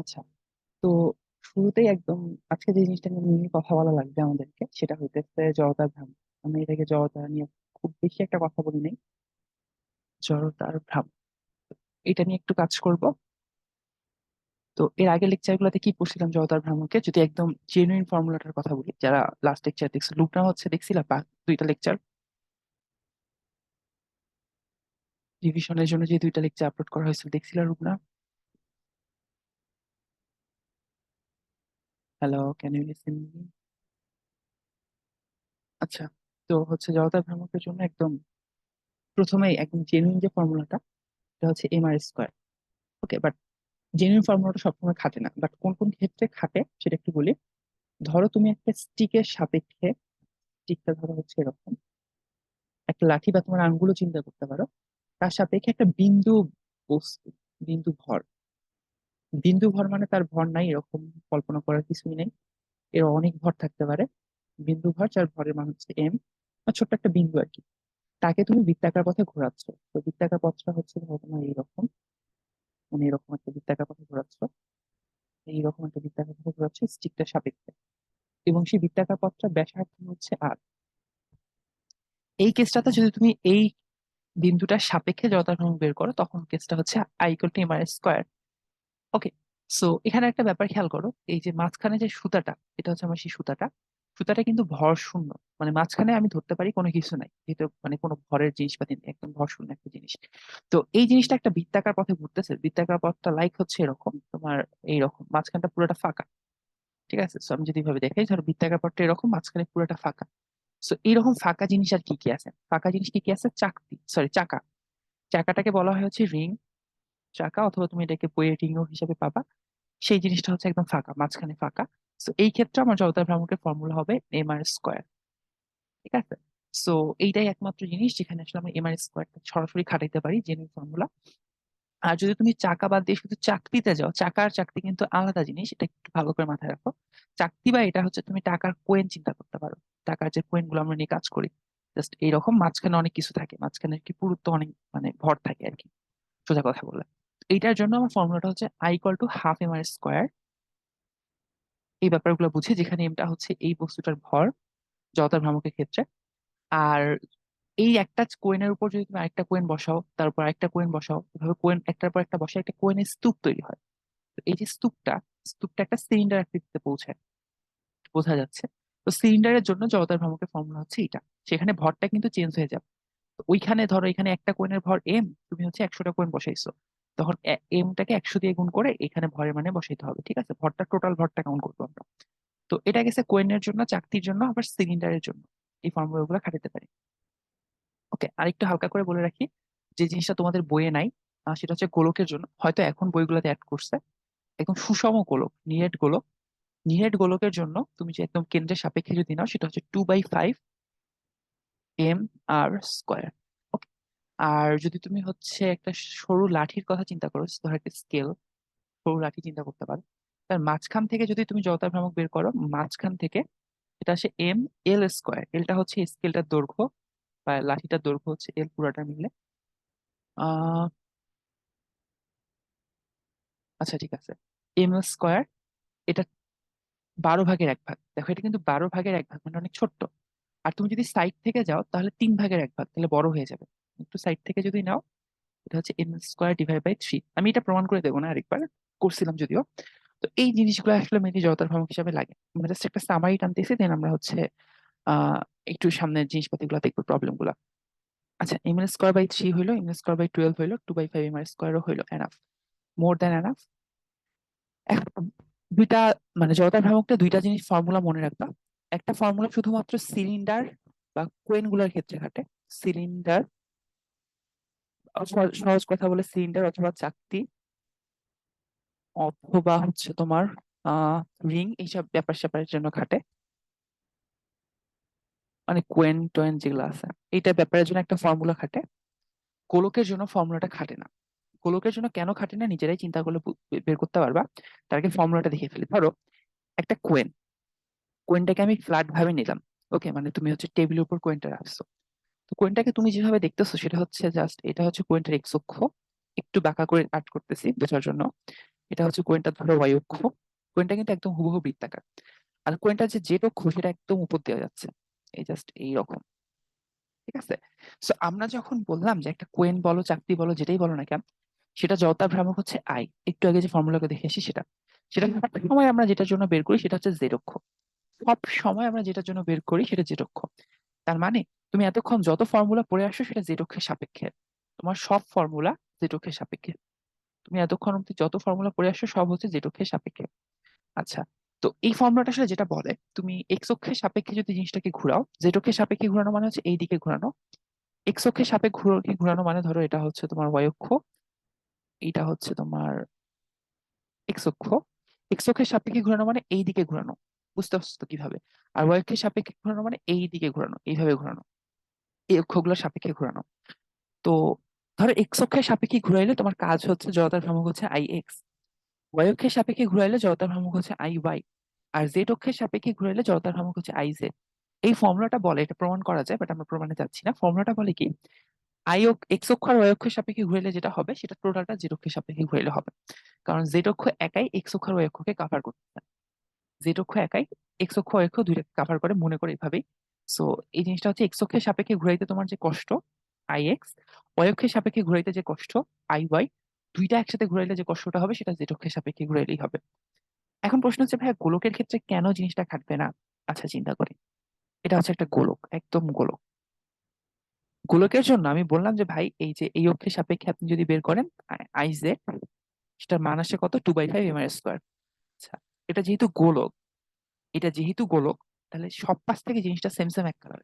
আচ্ছা তো শুরুতেই একদম আজকে যে জিনিসটা নিয়ে কথা বলা লাগবে আমাদেরকে, সেটা হইতেছে জড়তার ভ্রাম আমি এটাকে জড়তা নিয়ে খুব বেশি একটা কথা বলি নাই। জড়তার ভ্রাম এটা নিয়ে একটু কাজ করব। তো এর আগের লেকচার গুলোতে কি পড়ছিলাম জড়তার ভ্রামকে যদি একদম জেনুইন ফর্মুলাটার কথা বলি, যারা লাস্ট লেকচার দেখছিল লুকনা হচ্ছে দেখছিলা বা দুইটা লেকচার রিভিশনের জন্য যে দুইটা লেকচার আপলোড করা হয়েছিল, দেখছিলা Rupna hello can you listen আচ্ছা তো হচ্ছে জড়তার ভ্রামকের জন্য একদম প্রথমেই একদম জেনুইন যে ফর্মুলাটা এটা হচ্ছে M R square okay but genuine ফর্মুলাটা সবসময় খাটে না। বাট কোন কোন ক্ষেত্রে খাটে সেটা একটু বলি। ধরো তুমি একটা স্টিকের সাপেক্ষে স্টিকটা ধরো হচ্ছে এরকম, একটা লাঠি বা তোমার আঙ্গুলও চিন্তা করতে পারো। তার সাপেক্ষে একটা বিন্দু বস্তু, বিন্দু ভর বিন্দু ভর মানে তার ভর নাই, এরকম কল্পনা করার কিছুই নেই। এর অনেক ভর থাকতে পারে। বিন্দু ভর যার ভরের মান হচ্ছে এম ছোট্ট একটা বিন্দু আর কি। তাকে তুমি বৃত্তাকার পথে ঘোরাচ্ছ। তো বৃত্তাকার পথটা হচ্ছে তোমার এইরকম। মানে এরকম একটা বৃত্তাকার পথে ঘোরাচ্ছ। এইরকম একটা বৃত্তাকার পথে ঘোরাচ্ছ স্টিকটার সাপেক্ষে। এবং সেই বৃত্তাকার পথটা ব্যাসার্ধ হচ্ছে আর এই কেসটাতে যদি তুমি এই বিন্দুটার সাপেক্ষে ভ্রমণ বের করো, তখন কেসটা হচ্ছে I equal to M R square okay so এখানে একটা ব্যাপার খেয়াল করো, এই যে মাঝখানে যে সুতাটা, এটা হচ্ছে আমার সেই সুতাটা সুতাটা কিন্তু ভর শূন্য মানে মাঝখানে আমি ধরতে পারি কোনো কিছু নাই, যেহেতু মানে কোনো ভরের জিনিসপাতি নেই একদম ভর শূন্য একটা জিনিস। তো এই জিনিসটা একটা বৃত্তাকার পথে ঘুরতেছে, বৃত্তাকার পথটা লাইক হচ্ছে এরকম, তোমার এইরকম, মাঝখানটা পুরোটা ফাঁকা, ঠিক আছে? সো আমি যদি এভাবে দেখাই, ধরো বৃত্তাকার পথটা এরকম, মাঝখানে পুরোটা ফাঁকা। সো এইরকম ফাঁকা জিনিস আর কি কি আছে? ফাঁকা জিনিস কি কি আছে? চাকতি সরি চাকা। চাকাটাকে বলা হয় হচ্ছে রিং চাকা অথবা তুমি এটাকে রিংও হিসাবে পাবা। সেই জিনিসটা হচ্ছে একদম ফাঁকা, মাঝখানে ফাঁকা। সো এই ক্ষেত্রে আমার জড়তার ভ্রামকের ফর্মুলা হবে এম আর স্কোয়ার ঠিক আছে? সো এইটাই একমাত্র জিনিস যেখানে আসলে আমরা এম আর স্কোয়ারটা সরাসরি খাটাইতে পারি জেনুইন ফর্মুলা আর যদি তুমি চাকা বাদ দিয়ে শুধু চাকতিতে যাও, চাকা আর চাকতি কিন্তু আলাদা জিনিস, এটা একটু ভালো করে মাথায় রাখো। চাকতি বা এটা হচ্ছে তুমি টাকার কোয়েন চিন্তা করতে পারো। টাকার যে কোয়েনগুলো আমরা নিয়ে কাজ করি জাস্ট এইরকম মাঝখানে অনেক কিছু থাকে, মাঝখানে কি পুরুত্ব অনেক মানে ভর থাকে আর কি। সোজা কথা বললে। এইটার জন্য আমার ফর্মুলাটা হচ্ছে I equal to half M R square এই ব্যাপারগুলো বুঝি, যেখানে এমটা হচ্ছে এই বস্তুটার ভর জড়তার ভ্রামকের ক্ষেত্রে। আর এই একটা কোয়েনের উপর যদি তুমি আরেকটা কোয়েন বসাও তারপর আরেকটা কোয়েন বসাও, এভাবে কোয়েন একটার পর একটা বসায় একটা কোয়েনের স্তূপ তৈরি হয়। তো এই যে স্তূপটা স্তূপটা একটা সিলিন্ডার আকৃতিতে পৌঁছায়। বোঝা যাচ্ছে? তো সিলিন্ডারের জন্য জড়তার ভ্রামকের ফর্মুলা হচ্ছে এটা সেখানে ভরটা কিন্তু চেঞ্জ হয়ে যাবে। ওইখানে ধরো এখানে একটা কোয়েনের ভর এম তুমি হচ্ছে একশোটা কোয়েন বসাইছো। তখন এমটাকে একশো দিয়ে গুণ করে এখানে ভরের মানে বসাইতে হবে, ঠিক আছে? ভরটা টোটাল ভরটা কাউন্ট করব আমরা। তো এটা গেছে কোয়েনের জন্য, চাকতির জন্য, আবার সিলিন্ডারের জন্য। এই ফর্মুলা গুলো খাটাতে পারি। ওকে আরেকটু হালকা করে বলে রাখি, যে জিনিসটা তোমাদের বইয়ে নাই সেটা হচ্ছে গোলকের জন্য। হয়তো এখন বইগুলোতে অ্যাড করছে। একদম সুষম গোলক, নিরেট গোলক। নিরেট গোলকের জন্য তুমি যে একদম কেন্দ্রের সাপেক্ষে যদি নাও, সেটা হচ্ছে two by five M R square আর যদি তুমি হচ্ছে একটা সরু লাঠির কথা চিন্তা করো ধর একটা স্কেল সরু লাঠি চিন্তা করতে পারো, তার মাঝখান থেকে যদি তুমি জড়তা ভ্রামক বের করো, মাঝখান থেকে এটা আসে এম এল স্কোয়ার এলটা হচ্ছে স্কেলটার দৈর্ঘ্য বা লাঠিটার দৈর্ঘ্য হচ্ছে এল পুরাটা মিলে। আচ্ছা ঠিক আছে। এম স্কোয়ার এটা বারো ভাগের এক ভাগ। দেখো, এটা কিন্তু বারো ভাগের এক ভাগ মানে অনেক ছোট্ট। আর তুমি যদি সাইড থেকে যাও, তাহলে তিন ভাগের এক ভাগ, তাহলে বড় হয়ে যাবে। একটু সাইড থেকে যদি নাও, এটা হচ্ছে M square divide by three আমি এটা প্রমাণ করে দেবো না আরেকবার, করছিলাম যদিও। তো এই জিনিসগুলো আসলে মেনলি জড়তার ভ্রামক হিসাবে লাগে। আমরা জাস্ট একটা সামারি টানতেছি দেন আমরা হচ্ছে একটু সামনের জিনিসপাতিগুলো দেখব প্রবলেমগুলা। আচ্ছা M L square by three হইল M L square by twelve হইল two by five M R স্কোয়ারও হইল এনাফ মোর দ্যান এনাফ দুইটা মানে জড়তার ভ্রামকটা দুইটা জিনিস ফর্মুলা মনে রাখবা। একটা ফর্মুলা শুধুমাত্র সিলিন্ডার বা কোয়েনগুলার ক্ষেত্রে খাটে সিলিন্ডার সহজ কথা বলে সিলিন্ডার অথবা চাকতি অথবা হচ্ছে তোমার রিং এইসব ব্যাপার স্যাপারের জন্য খাটে। মানে কোয়েন টোয়েন যেগুলো আছে এইটা ব্যাপারের জন্য একটা ফর্মুলা খাটে। গোলকের জন্য ফর্মুলাটা খাটে না। গোলকের জন্য কেন খাটে না নিজেরাই চিন্তা করলে বের করতে পারবা। তার আগে ফর্মুলাটা দেখে ফেলি। ধরো, একটা কোয়েন। কোয়েনটাকে আমি ফ্ল্যাট ভাবে নিলাম। ওকে মানে তুমি হচ্ছে টেবিলের উপর কোয়েনটা রাখছো। তো কোয়েনটাকে তুমি যেভাবে দেখতেছো সেটা হচ্ছে জাস্ট এটা হচ্ছে কোয়েনটার এক্স অক্ষ। একটু বাঁকা করে কাট করতেছি বোঝার জন্য। এটা হচ্ছে কোয়েনটা ধরো ওয়াই অক্ষ। কোয়েনটা কিন্তু একদম হুবহু বৃত্তাকার। আর কোয়েনটার যে জেড অক্ষ সেটা একদম উপর দেওয়া যাচ্ছে। এই জাস্ট এই রকম। ঠিক আছে? সো আমরা যখন বললাম যে একটা কোয়েন বলো, চাকরি বলো, যেটাই বলো না কেন, সেটা জড়তা ভ্রামক হচ্ছে আই একটু আগে যে ফর্মুলাকে দেখে এসেছি সেটা। সেটা সব সময় আমরা যেটার জন্য বের করি সেটা হচ্ছে জেড অক্ষ। সব সময় আমরা যেটার জন্য বের করি সেটা জেড অক্ষ। তার মানে তুমি এতক্ষণ যত ফর্মুলা পড়ে আসছো, সেটা জেড অক্ষের সাপেক্ষে। তোমার সব ফর্মুলা জেড অক্ষের সাপেক্ষে। তুমি এতক্ষণ অব্দি যত ফর্মুলা পড়ে আসছো, সব হচ্ছে জেড অক্ষের সাপেক্ষে। আচ্ছা তো এই ফর্মুলাটা আসলে যেটা বলে, তুমি এক্স অক্ষের সাপেক্ষে যদি জিনিসটাকে ঘোরাও জেড অক্ষের সাপেক্ষে ঘুরানো মানে হচ্ছে এই দিকে ঘোরানো। এক্স অক্ষের সাপেক্ষে ঘুরো- ঘোরানো মানে ধরো এটা হচ্ছে তোমার ওয়াই অক্ষ এইটা হচ্ছে তোমার এক্স অক্ষ। এক্স অক্ষের সাপেক্ষে ঘুরানো মানে এই দিকে ঘুরানো, বুঝতে পারছ কীভাবে? আর ওয়াই অক্ষের সাপেক্ষে ঘুরানো মানে এই দিকে ঘোরানো, এইভাবে ঘোরানো। এই অক্ষগুলোর সাপেক্ষে ঘোরানো। তো ধরো এক্স অক্ষের সাপেক্ষে ঘুরাইলে তোমার কাজ হচ্ছে জড়তার ভ্রামক হচ্ছে আই এক্স ওয়াই অক্ষের সাপেক্ষে ঘুরাইলে জড়তার ভ্রামক হচ্ছে আই ওয়াই আর জেড অক্ষের সাপেক্ষে ঘুরাইলে জড়তার ভ্রামক হচ্ছে আই জেড এই ফর্মুলাটা বলে, এটা প্রমাণ করা যায় বাট আমরা প্রমাণে যাচ্ছি না। ফর্মুলাটা বলে কি আই এক্স অক্ষ আর ওয়াই অক্ষের সাপেক্ষে ঘুরাইলে যেটা হবে, সেটা টোটালটা জেড অক্ষের সাপেক্ষে ঘুরাইলে হবে। কারণ জেড অক্ষ একাই এক্স অক্ষ আর ওয়াই অক্ষকে কাভার করতে জেড অক্ষ একাই এক্স অক্ষ ওয়াই অক্ষ দুইটাকে কাভার করে, মনে করে এভাবেই সো এই জিনিসটা হচ্ছে এক্স অক্ষের সাপেক্ষে ঘুরাইতে তোমার যে কষ্ট আই এক্স ওয়াই অক্ষের সাপেক্ষে ঘুরাইতে যে কষ্ট আই ওয়াই দুইটা একসাথে ঘুরাইলে যে কষ্টটা হবে, সেটা জেড অক্ষের সাপেক্ষে ঘুরাইলেই হবে। এখন প্রশ্ন হচ্ছে, ভাইয়া, গোলকের ক্ষেত্রে কেন জিনিসটা খাটবে না? আচ্ছা চিন্তা করি। এটা হচ্ছে একটা গোলক, একদম গোলক। গোলকের জন্য আমি বললাম যে, ভাই, এই যে এই অক্ষের সাপেক্ষে আপনি যদি বের করেন, আই জেড সেটার মান আসে কত? Two by five M R square আচ্ছা এটা যেহেতু গোলক, এটা যেহেতু গোলক তাহলে সব পাশ থেকে জিনিসটা সেম সেম এক কালার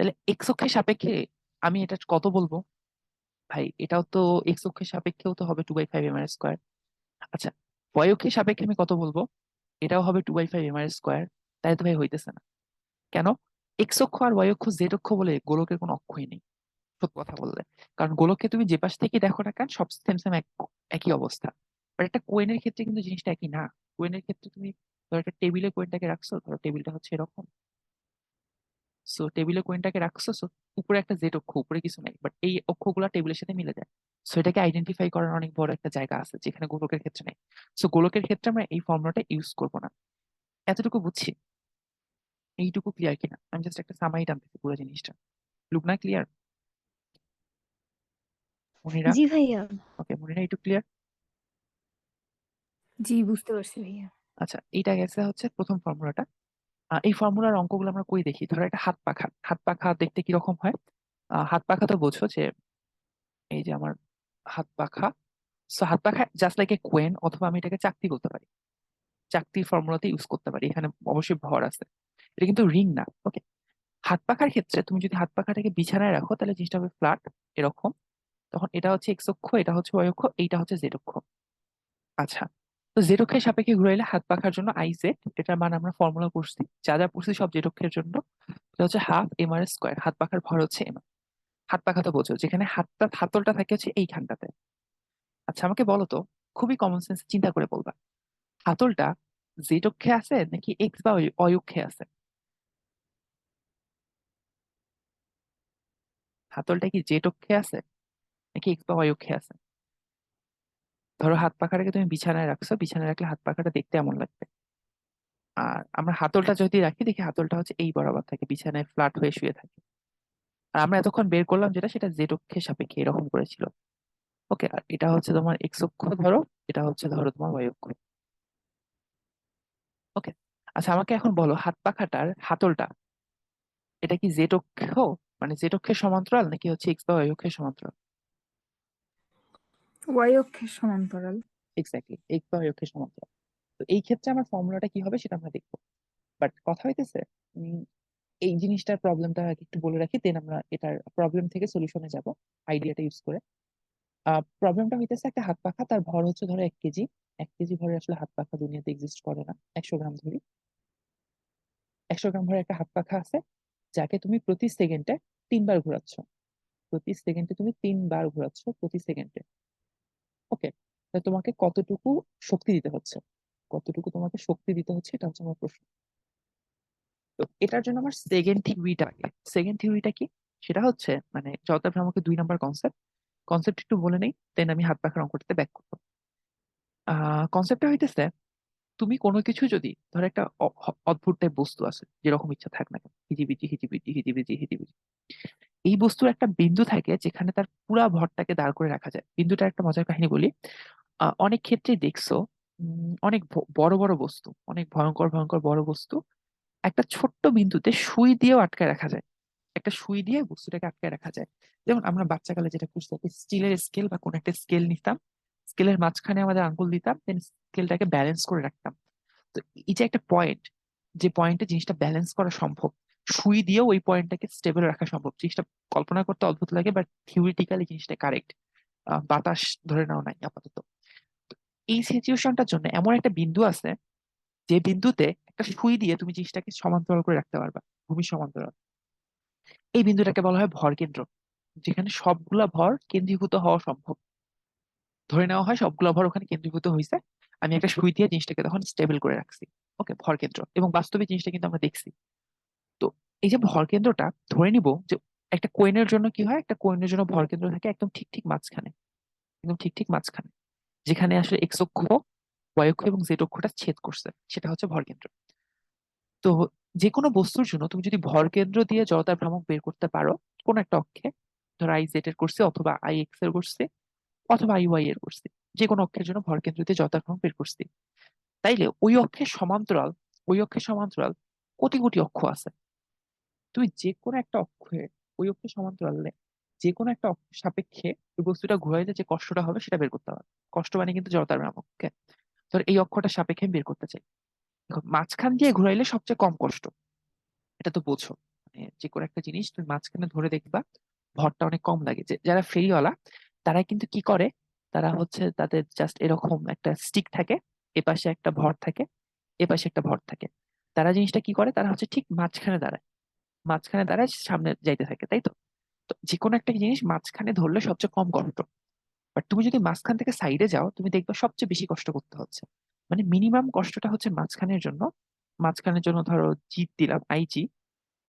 তাহলে এক্স অক্ষের সাপেক্ষে আমি এটা কত বলব? ভাই, এটাও তো এক্স অক্ষের সাপেক্ষেও তো হবে two by five M R square আচ্ছা ওয়াই অক্ষের সাপেক্ষে আমি কত বলব? এটাও হবে two by five M R square তাই তো ভাই হইতেছে না। কেন? এক্স অক্ষ আর ওয়াই অক্ষ জেড অক্ষ বলে গোলকের কোনো অক্ষই নেই, সত্য কথা বললে। কারণ গোলককে তুমি যে পাশ থেকে দেখো না কেন, সব সেম সেম একই অবস্থা। বাট একটা কোয়েনের ক্ষেত্রে কিন্তু জিনিসটা একই না। কোয়েনের ক্ষেত্রে তুমি ধরো একটা টেবিলে কোয়েনটাকে রাখছো ধরো টেবিলটা হচ্ছে এরকম। সো টেবিলে কোয়েনটাকে রাখছো সো উপরে একটা জেড অক্ষ উপরে কিছু নাই বাট এই অক্ষগুলা টেবিলের সাথে মিলে যায়। সো এটাকে আইডেন্টিফাই করার অনেক বড় একটা জায়গা আছে যেখানে গোলকের ক্ষেত্রে নেই। সো গোলকের ক্ষেত্রে আমরা এই ফর্মুলাটা ইউজ করব না। এতটুকু বুঝছি? এইটুকু ক্লিয়ার কিনা? আমি জাস্ট একটা সামাই টানতেছি পুরো জিনিসটা। লুক না ক্লিয়ার মনিরা? জি ভাইয়া। ওকে মনিরা একটু ক্লিয়ার জি বুঝতে পারছি ভাইয়া। আচ্ছা এইটা গেছে হচ্ছে প্রথম ফর্মুলাটা। এই ফর্মুলার অঙ্কগুলো আমরা কই দেখি? ধরো একটা হাত পাখা। হাত পাখা দেখতে কীরকম হয়? হাত পাখা তো বোঝো যে এই যে আমার হাত পাখা। সো হাত পাখা জাস্ট লাইক এ কোয়েন অথবা আমি এটাকে চাকতি বলতে পারি। চাকতির ফর্মুলাতে ইউজ করতে পারি। এখানে অবশ্যই ভর আছে। এটা কিন্তু রিং না ওকে হাত পাখার ক্ষেত্রে তুমি যদি হাত পাখাটাকে বিছানায় রাখো তাহলে জিনিসটা হবে ফ্ল্যাট এরকম। তখন এটা হচ্ছে এক্স অক্ষ এটা হচ্ছে ওয়াই অক্ষ এইটা হচ্ছে জেড অক্ষ। আচ্ছা। তো জেড অক্ষের সাপেক্ষে ঘুরাইলে হাত পাখার জন্য আই জেড এটার মান আমরা ফর্মুলা করছি। যা যা পড়ছি সব জেড অক্ষের জন্য। এটা হচ্ছে হাফ এম আর স্কোয়ার হাত পাখার ভর হচ্ছে এম হাত পাখা তো বোঝো, যেখানে হাতটা, হাতলটা থাকে হচ্ছে এইখানটাতে। আচ্ছা আমাকে বলো তো, খুবই কমন সেন্স চিন্তা করে বলবা। হাতলটা জেড অক্ষে আছে নাকি এক্স বা অয় অক্ষে আছে? হাতলটা কি জেড অক্ষে আছে নাকি এক্স বা ওয়াই অক্ষে আছে? ধরো হাত পাখাটাকে তুমি বিছানায় রাখছো, বিছানায় রাখলে হাত পাখাটা দেখতে এমন লাগবে। আর আমরা হাতলটা যদি রাখি, দেখি হাতলটা হচ্ছে এই বরাবর থাকে, বিছানায় ফ্ল্যাট হয়ে শুয়ে থাকে। আর আমরা এতক্ষণ বের করলাম যেটা, সেটা জেড অক্ষের সাপেক্ষে এরকম করেছিল। ওকে, আর এটা হচ্ছে তোমার এক্স অক্ষ ধরো, এটা হচ্ছে ধরো তোমার ওয়াই অক্ষ। ওকে আচ্ছা আমাকে এখন বলো হাত পাখাটার হাতলটা, এটা কি জেড অক্ষ মানে জেড অক্ষের সমান্তরাল নাকি হচ্ছে এক্স বা ওয়াই অক্ষের সমান্তরাল? ওয়াই অক্ষের সমান্তরাল। এক্স্যাক্টলি এক্স বা ওয়াই অক্ষের সমান্তরাল। তো এই ক্ষেত্রে আমার ফর্মুলাটা কি হবে সেটা আমরা দেখব। বাট কথা হইতেছে এই জিনিসটার প্রবলেমটা একটু বলে রাখি দেন আমরা এটার প্রবলেম থেকে সলিউশনে যাব আইডিয়াটা ইউজ করে। প্রবলেমটা হইতেছে একটা হাত পাখা, তার ভর হচ্ছে ধরো এক কেজি। এক কেজি ভরের আসলে হাত পাখা দুনিয়াতে এক্সিস্ট করে না, একশো গ্রাম ধরি। একশো গ্রাম ভরের একটা হাত পাখা আছে, যাকে তুমি প্রতি সেকেন্ডে তিনবার ঘোরাচ্ছ। প্রতি সেকেন্ডে তুমি তিনবার ঘোরাচ্ছ প্রতি সেকেন্ডে ওকে তোমাকে কতটুকু শক্তি দিতে হচ্ছে? কতটুকু তোমাকে শক্তি দিতে হচ্ছে? এটা হচ্ছে আমার প্রশ্ন। তো এটার জন্য আমার সেকেন্ড থিওরিটা আগে। সেকেন্ড থিওরিটা কি? সেটা হচ্ছে মানে জগতার ভ্রামকের দুই নাম্বার কনসেপ্ট কনসেপ্ট একটু বলে নেই দেন আমি হাত পাখার অঙ্কটাতে ব্যাক করব। কনসেপ্টটা হইতেছে, তুমি কোনো কিছু যদি, ধর একটা অদ্ভুত টাইপ বস্তু আছে, যেরকম ইচ্ছা থাক না কেন, হিজিবিজি হিজিবিজি হিজিবিজি হিজিবিজি। এই বস্তুর একটা বিন্দু থাকে যেখানে তার পুরা ভরটাকে দাঁড় করে রাখা যায়। বিন্দুটার একটা মজার কাহিনী বলি। অনেক ক্ষেত্রেই দেখছ অনেক বড় বড় বস্তু, অনেক ভয়ঙ্কর ভয়ঙ্কর বড় বস্তু একটা ছোট্ট বিন্দুতে সুই দিয়েও আটকায় রাখা যায়। একটা সুই দিয়ে বস্তুটাকে আটকায় রাখা যায়। যেমন আমরা বাচ্চাকালে যেটা করছি একটা স্টিলের স্কেল বা কোন একটা স্কেল নিতাম, স্কেলের মাঝখানে আমাদের আঙ্গুল দিতাম দেন স্কেলটাকে ব্যালেন্স করে রাখতাম। তো এই যে একটা পয়েন্ট যে পয়েন্টে জিনিসটা ব্যালেন্স করা সম্ভব সুই দিয়েও ওই পয়েন্টটাকে স্টেবল রাখা সম্ভব। জিনিসটা কল্পনা করতে অদ্ভুত লাগে বাট থিওরিটিক্যালি জিনিসটা কারেক্ট বাতাস ধরে নাও নাই আপাতত। এই সিচুয়েশনটার জন্য এমন একটা বিন্দু আছে, যে বিন্দুতে একটা সুই দিয়ে তুমি জিনিসটাকে সমান্তরাল করে রাখতে পারবা, ভূমি সমান্তরাল। এই বিন্দুটাকে বলা হয় ভর কেন্দ্র, যেখানে সবগুলা ভর কেন্দ্রীভূত হওয়া সম্ভব। ধরে নেওয়া হয় সবগুলা ভর ওখানে কেন্দ্রীভূত হয়েছে আমি একটা সুই দিয়ে জিনিসটাকে তখন স্টেবল করে রাখছি। ওকে ভর কেন্দ্র। এবং বাস্তবে জিনিসটা কিন্তু আমরা দেখছি। এই যে ভর কেন্দ্রটা ধরে নিব যে একটা কোয়েনের জন্য কি হয়? একটা কোয়েনের জন্য ভর কেন্দ্র থাকে একদম ঠিক ঠিক মাঝখানে। একদম ঠিক ঠিক মাঝখানে। যেখানে আসলে এক্স অক্ষ ওয়াই অক্ষ এবং জেড অক্ষটা ছেদ করছে। সেটা হচ্ছে ভর কেন্দ্র। তো যে কোনো বস্তুর জন্য তুমি যদি ভর কেন্দ্র দিয়ে জড়তার ভ্রামক বের করতে পারো, কোন একটা অক্ষে, ধর আই জেড এর করছে অথবা আই এক্সের করছে অথবা আই ওয়াই এর করছে যে কোনো অক্ষের জন্য ভর কেন্দ্র দিয়ে জড়তার ভ্রামক বের করছি। তাইলে ওই অক্ষের সমান্তরাল, ওই অক্ষের সমান্তরাল কোটি কোটি অক্ষ আছে। তুমি যে কোনো একটা অক্ষে ওই অক্ষের সমান্তরালে যে কোনো একটা সাপেক্ষে ওই বস্তুটা ঘুরাইলে যে কষ্টটা হবে সেটা বের করতে হবে কষ্ট মানে কিন্তু জড়তার ভ্রামক okay? ধর এই অক্ষটা সাপেক্ষে বের করতে চাই। দেখো, মাঝখান দিয়ে ঘুরাইলে সবচেয়ে কম কষ্ট। এটা তো বোঝো। মানে যে কোনো একটা জিনিস তুমি মাঝখানে ধরে দেখবা, ভরটা অনেক কম লাগে। যারা ফেরিওয়ালা, তারা কিন্তু কি করে? তারা হচ্ছে তাদের জাস্ট এরকম একটা স্টিক থাকে, এপাশে একটা ভর থাকে, এপাশে একটা ভর থাকে। তারা জিনিসটা কি করে? তারা হচ্ছে ঠিক মাঝখানে দাঁড়ায়। মাঝখানে দাঁড়ায় সামনে যাইতে থাকে, তাই তো? যে কোনো একটা জিনিস মাঝখানে ধরলে সবচেয়ে কম কষ্ট। বাট তুমি যদি মাঝখান থেকে সাইডে যাও, তুমি দেখবে সবচেয়ে বেশি কষ্ট করতে হচ্ছে। মানে মিনিমাম কষ্টটা হচ্ছে মাঝখানের জন্য। মাঝখানের জন্য ধরো জি দিলাম, আই জি।